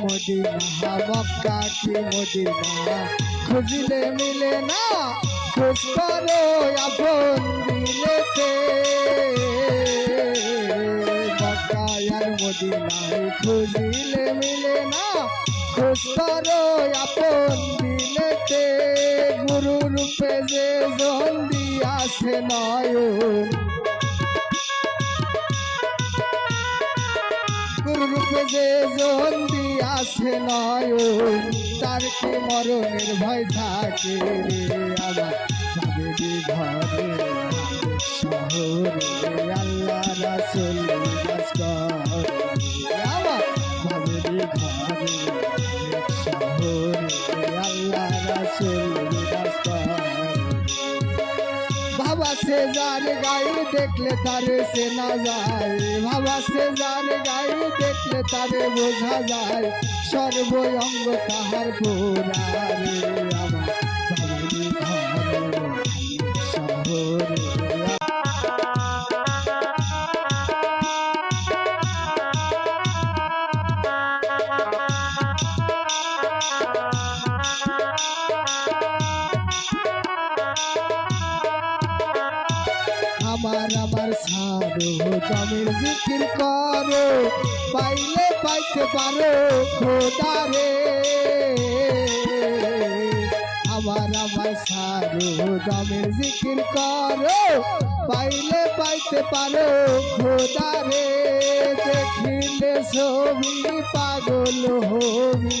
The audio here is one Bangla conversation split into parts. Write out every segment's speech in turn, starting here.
মদিনা মক্কা কি মদিনা খুঁজলে মিলে না খোঁজ করো আপন দিলেতে মক্কা আর মদিনায় খুঁজলে মিলে না খোঁজ করো আপন দিলেতে গুরু রূপে যে জন দিয়াছে নয়ন গুরুরূপে যে জন্দি আছে নয়ন, তার কি মরণের ভয় থাকে আমার? আমার ঘরে শহরে আল্লাহ রাসুল বাবা সে যার গায়ে দেখলে তারে সে না যায়। ভাবাসে যার গায়ে দেখলে তারে বোঝা যায়। সর্বঙ্গ তাহার পোড়ারে আমার আমার সারো তমের জিকির করো। পাইলে পাইতে পারো খোদারে আমার আমার সারো তমের জিকির করো। পাইলে পাইতে পারো খোদারে দেখিলে ছবি পাগল হবি।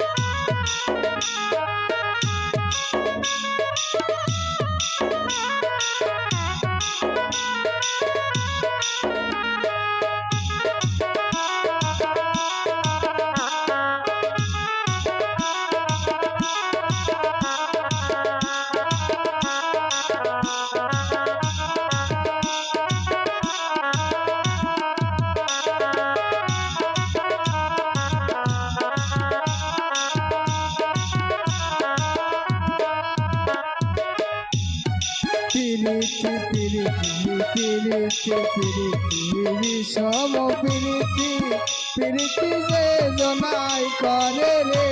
পিরিতি যে জনাই করে রে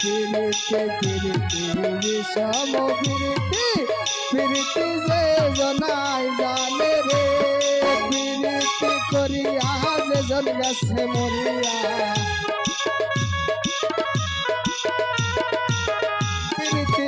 পিরিতি পিরিতি যে জনাই জানে রে পিরিতি করিয়া যে জন গেছে মরিয়া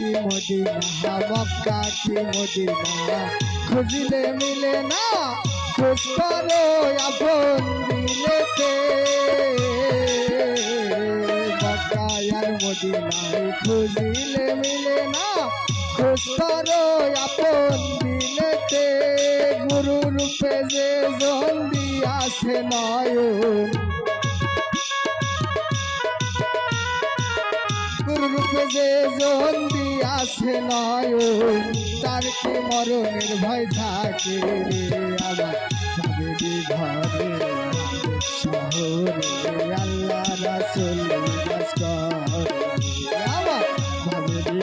কি মদিনা? মক্কা কি মদিনা? খুঁজলে মিলে না খোঁজ করো আপন দিলেতে মক্কা আর মদিনায় খুঁজলে মিলে না খোঁজ করো আপন দিলেতে গুরু রূপে যে জন দিয়াছে নয়ন। রূপে যে জন দিয়াছে নয় তার কি মরণের ভয় থাকে আমার? ঘরে শহরে আল্লাহ রাসুল আমার ঘরে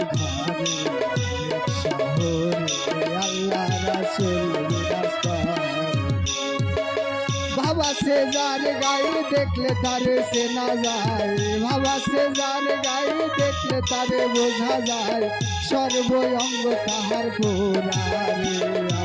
সে যার গাই দেখলে তারে সে না যায়। বাবা সে যার গাই দেখলে তারে বোঝা যায়। সর্বঙ্গ তাহার পুরা